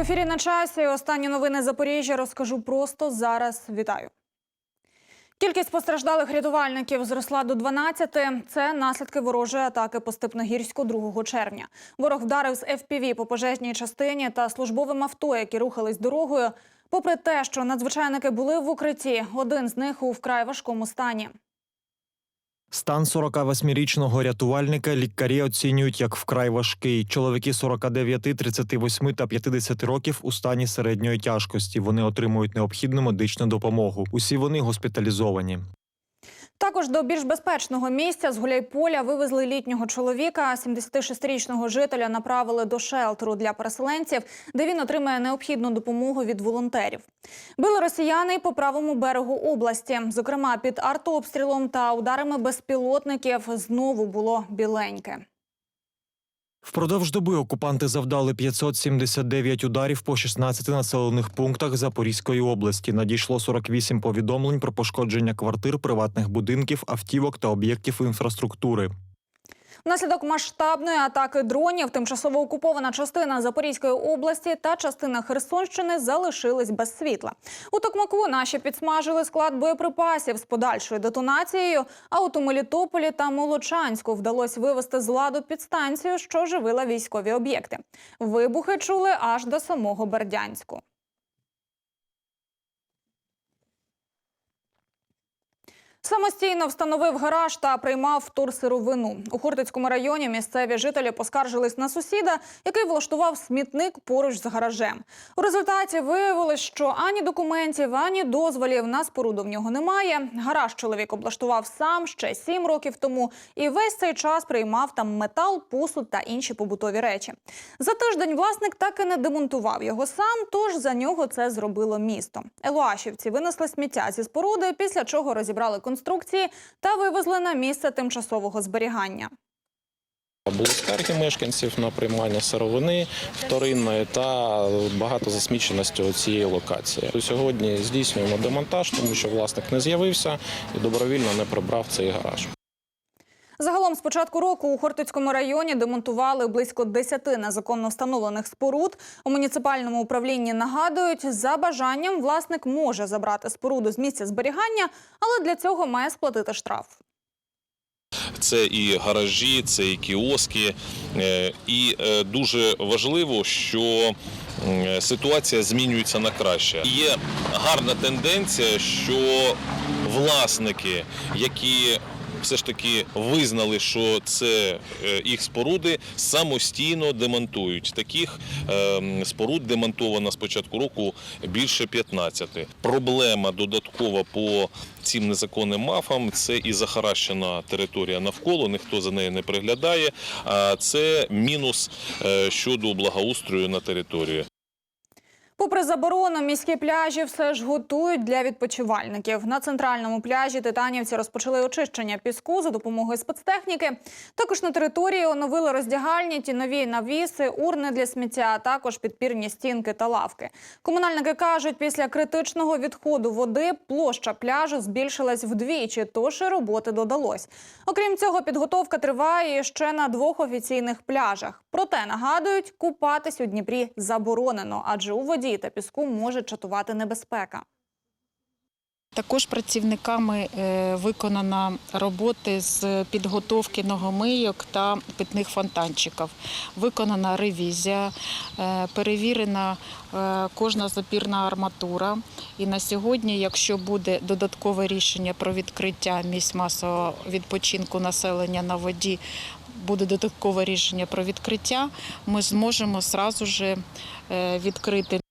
ефірі на часі. Останні новини Запоріжжя розкажу просто зараз. Вітаю. Кількість постраждалих рятувальників зросла до 12. Це наслідки ворожої атаки по Степногірську 2 червня. Ворог вдарив з FPV по пожежній частині та службовим авто, які рухались дорогою. Попри те, що надзвичайники були в укритті, один з них у вкрай важкому стані. Стан 48-річного рятувальника лікарі оцінюють як вкрай важкий. Чоловіки 49, 38 та 50 років у стані середньої тяжкості. Вони отримують необхідну медичну допомогу. Усі вони госпіталізовані. Також до більш безпечного місця з Гуляйполя вивезли літнього чоловіка. 76-річного жителя направили до шелтеру для переселенців, де він отримає необхідну допомогу від волонтерів. Били росіяни по правому берегу області. Зокрема, під артобстрілом та ударами безпілотників знову було біленьке. Впродовж доби окупанти завдали 579 ударів по 16 населених пунктах Запорізької області. Надійшло 48 повідомлень про пошкодження квартир, приватних будинків, автівок та об'єктів інфраструктури. Внаслідок масштабної атаки дронів тимчасово окупована частина Запорізької області та частина Херсонщини залишились без світла. У Токмаку наші підсмажили склад боєприпасів з подальшою детонацією. А от у Мелітополі та Молочанську вдалося вивести з ладу підстанцію, що живила військові об'єкти. Вибухи чули аж до самого Бердянську. Самостійно встановив гараж та приймав вторсировину. У Хортицькому районі місцеві жителі поскаржились на сусіда, який влаштував смітник поруч з гаражем. У результаті виявилось, що ані документів, ані дозволів на споруду в нього немає. Гараж чоловік облаштував сам ще сім років тому і весь цей час приймав там метал, посуд та інші побутові речі. За тиждень власник так і не демонтував його сам, тож за нього це зробило місто. Елуашівці винесли сміття зі споруди, після чого розібрали конструкції та вивезли на місце тимчасового зберігання. Були скарги мешканців на приймання сировини вторинної та багато засміченості цієї локації. Сьогодні здійснюємо демонтаж, тому що власник не з'явився і добровільно не прибрав цей гараж. Загалом з початку року у Хортицькому районі демонтували близько 10 незаконно встановлених споруд. У муніципальному управлінні нагадують, за бажанням власник може забрати споруду з місця зберігання, але для цього має сплатити штраф. Це і гаражі, це і кіоски. Е, І е, дуже важливо, що ситуація змінюється на краще. Є гарна тенденція, що власники, які все ж таки визнали, що це е, їх споруди, самостійно демонтують. Таких е, споруд демонтовано з початку року більше 15. Проблема додаткова по цим незаконним мафам це і захаращена територія навколо, ніхто за нею не приглядає. А це мінус е, щодо благоустрою на території. Попри заборону, міські пляжі все ж готують для відпочивальників. На центральному пляжі титанівці розпочали очищення піску за допомогою спецтехніки. Також на території оновили роздягальні, ті нові навіси, урни для сміття, а також підпірні стінки та лавки. Комунальники кажуть, після критичного відходу води площа пляжу збільшилась вдвічі, тож і роботи додалось. Окрім цього, підготовка триває ще на двох офіційних пляжах. Проте нагадують, купатись у Дніпрі заборонено, адже у воді та піску може чатувати небезпека. Також працівниками е, виконана роботи з підготовки ногомийок та питних фонтанчиків. Виконана ревізія, е, перевірена е, кожна запірна арматура. І на сьогодні, якщо буде додаткове рішення про відкриття місць масового відпочинку населення на воді, буде додаткове рішення про відкриття, ми зможемо сразу е, відкрити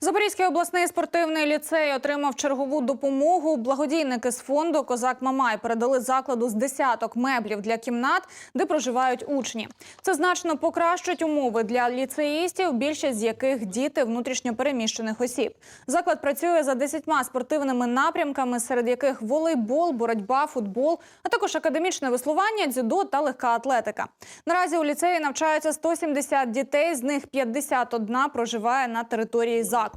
Запорізький обласний спортивний ліцей отримав чергову допомогу. Благодійники з фонду Козак Мамай передали закладу з десяток меблів для кімнат, де проживають учні. Це значно покращить умови для ліцеїстів, більшість з яких діти внутрішньопереміщених осіб. Заклад працює за десятьма спортивними напрямками, серед яких волейбол, боротьба, футбол, а також академічне веслування, дзюдо та легка атлетика. Наразі у ліцеї навчаються 170 дітей, з них 51 проживає на території закладу.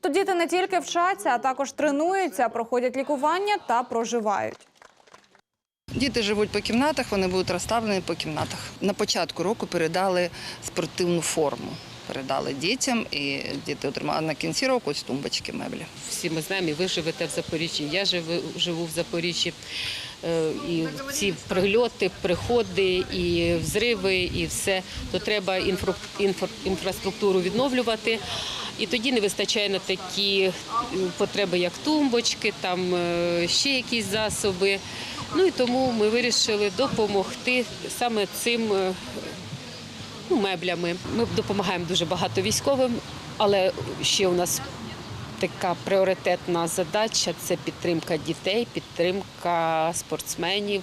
Тут діти не тільки вчаться, а також тренуються, проходять лікування та проживають. Діти живуть по кімнатах, вони будуть розставлені по кімнатах. На початку року передали спортивну форму. передали дітям, і діти отримали на кінці року ось тумбочки меблі. всі ми знаємо, і ви живете в Запоріжжі, я живу, живу в Запоріжжі. Е, І ці прильоти, приходи, і взриви, і все, то треба інфра, інфра, інфраструктуру відновлювати. І тоді не вистачає на такі потреби, як тумбочки, там е, ще якісь засоби. Ну і тому ми вирішили допомогти саме цим е, ну, меблями. Ми допомагаємо дуже багато військовим, але ще у нас така пріоритетна задача це підтримка дітей, підтримка спортсменів.